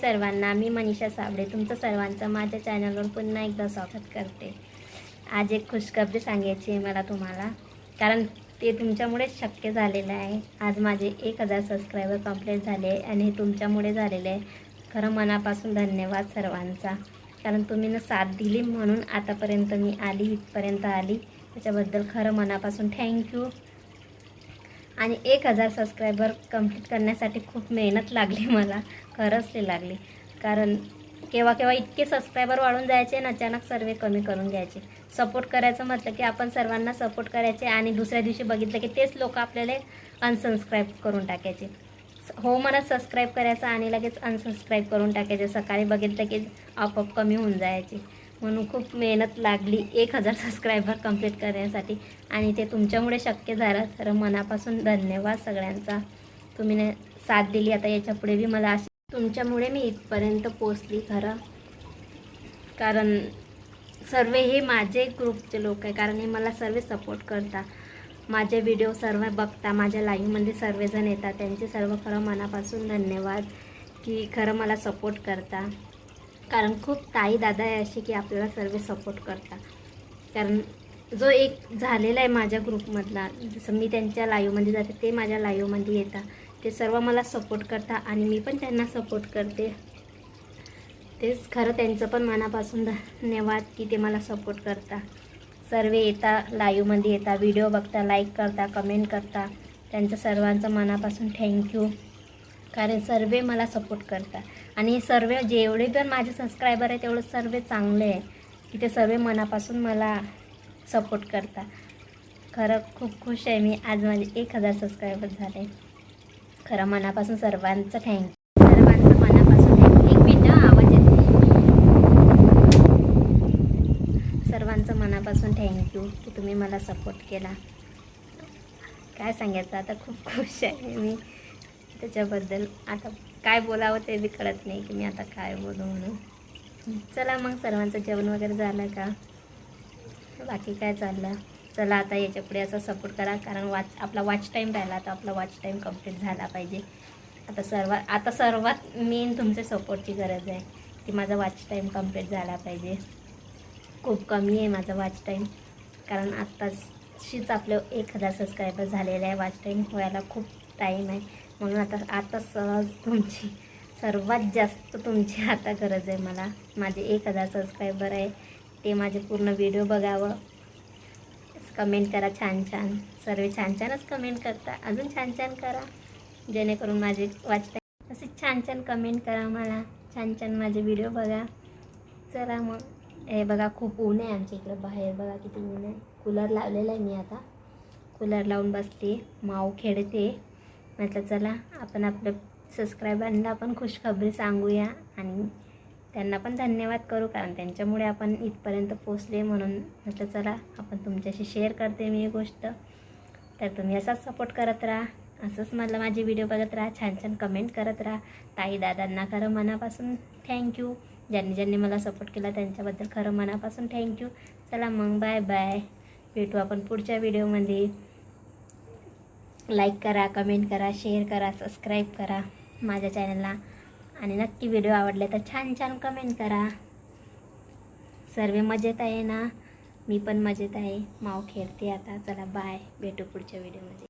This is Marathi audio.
सर्वांना मी मनीषा साबळे तुमचं सर्वांचं माझ्या चॅनलवर पुन्हा एकदा स्वागत करते. आज एक खुशखबरी सांगायची आहे मला तुम्हाला कारण ते तुमच्यामुळेच शक्य झालेलं आहे. आज माझे एक हजार सबस्क्रायबर कंप्लीट झाले आणि हे तुमच्यामुळे झालेले आहे. खरं मनापासून धन्यवाद सर्वांचा. कारण तुम्ही ना साथ दिली म्हणून आतापर्यंत मी आली इथपर्यंत आली. त्याच्याबद्दल खरं मनापासून थँक्यू आणि एक हजार सबस्क्रायबर कंप्लीट करण्यासाठी खूप मेहनत लागली मला. खरंच ते लागली. कारण केव्हा केव्हा इतके सबस्क्रायबर वाढून जायचे आणि अचानक सर्वे कमी करून घ्यायचे. सपोर्ट करायचं म्हटलं की आपण सर्वांना सपोर्ट करायचे आणि दुसऱ्या दिवशी बघितलं की तेच लोक आपल्याला अनसबस्क्राईब करून टाकायचे. हो म्हणत सबस्क्राईब करायचं आणि लगेच अनसबस्क्राईब करून टाकायचे. सकाळी बघितलं की आपोआप कमी होऊन जायचे. म्हणून खूप मेहनत लागली. एक हजार सबस्क्रायबर कंप्लीट करण्यासाठी. आणि ते तुमच्यामुळे शक्य झालं. तर मनापासून धन्यवाद सगळ्यांचा. तुम्ही साथ दिली. आता याच्यापुढे बी मला अशी तुमच्यामुळे मी इथपर्यंत पोचली खरं. कारण सर्व हे माझे ग्रुपचे लोक आहे कारण हे मला सर्व सपोर्ट करता माझे व्हिडिओ सर्व बघता माझ्या लाईव्हमध्ये सर्वजण येतात. त्यांचे सर्व खरं मनापासून धन्यवाद. की खरं मला सपोर्ट करता. कारण खूप ताई दादा आहे अशी की आपल्याला सर्व सपोर्ट करतात. कारण जो एक झालेला आहे माझ्या ग्रुपमधला जसं मी त्यांच्या लाईव्हमध्ये जाते ते माझ्या लाईव्हमध्ये येतात. ते सर्व मला सपोर्ट करता आणि मी पण त्यांना सपोर्ट करते. तेच खरं त्यांचं पण मनापासून धन्यवाद की ते मला सपोर्ट करता सर्व येता लाईव्हमध्ये येता व्हिडिओ बघता लाईक करता कमेंट करता. त्यांचं सर्वांचं मनापासून थँक्यू कारण सर्व मला सपोर्ट करता आणि सर्व जेवढे पण माझे सबस्क्रायबर आहे तेवढं सर्व चांगले आहे की ते सर्व मनापासून मला सपोर्ट करता खरं खूप खुश आहे मी. आज माझे एक हजार सबस्क्रायबर झाले. खरं मनापासून सर्वांचं थँक्यू सर्वांचं मनापासून एक आवाज सर्वांचं मनापासून थँक्यू की तुम्ही मला सपोर्ट केला. काय सांगायचं? आता खूप खुश आहे मी. त्याच्याबद्दल आता काय बोलावं ते बी कळत नाही की मी आता काय बोलू म्हणून. चला मग सर्वांचं जेवण वगैरे झालं का? बाकी काय चाललं? चला आता याच्यापुढे असं सपोर्ट करा कारण वाच आपला वॉच टाईम राहिला तर आपला वॉच टाईम कंप्लीट झाला पाहिजे. आता सर्वात आता सर्वात मेन तुमच्या सपोर्टची गरज आहे की माझा वॉच टाईम कंप्लीट झाला पाहिजे. खूप कमी आहे माझा वॉच टाईम कारण आत्ताशीच आपलं एक हजार सबस्क्रायबर झालेलं आहे वॉच टाईम व्हायला खूप टाईम आहे. म्हणून आता आता सहज तुमची सर्वात जास्त तुमची आता गरज आहे मला. माझे एक हजार सबस्क्रायबर आहे ते माझे पूर्ण व्हिडिओ बघावं. कमेंट करा छान छान. सर्व छान छानच कमेंट करता. अजून छान छान करा. जेणेकरून माझे वाचता असे छान छान कमेंट करा मला. छान छान माझे व्हिडिओ बघा. चला मग. हे बघा खूप ऊन आहे आमच्या इकडं. बाहेर बघा किती ऊन आहे. कूलर लावलेला आहे मी आता. कूलर लावून बसते माऊ खेळते म्हटलं चला आपण आपल्या सबस्क्रायबरांना पण खुशखबरी सांगूया आणि त्यांना पण धन्यवाद करू कारण त्यांच्यामुळे आपण इथपर्यंत पोचले म्हणून म्हटलं चला आपण तुमच्याशी शेअर करते मी ही गोष्ट. तर तुम्ही असाच सपोर्ट करत राहा असंच मला माझे व्हिडिओ बघत राहा छान छान कमेंट करत राहा. ताई दादांना खरं मनापासून थँक्यू ज्यांनी ज्यांनी मला सपोर्ट केला त्यांच्याबद्दल खरं मनापासून थँक्यू चला मग बाय बाय भेटू आपण पुढच्या व्हिडिओमध्ये लाईक करा कमेंट करा शेअर करा सबस्क्राईब करा माझ्या चॅनलला आणि नक्की व्हिडिओ आवडले तर छान छान कमेंट करा. सर्व मजेत आहे ना? मी पण मजेत आहे. माव खेळते आता. चला बाय भेटू पुढच्या व्हिडिओमध्ये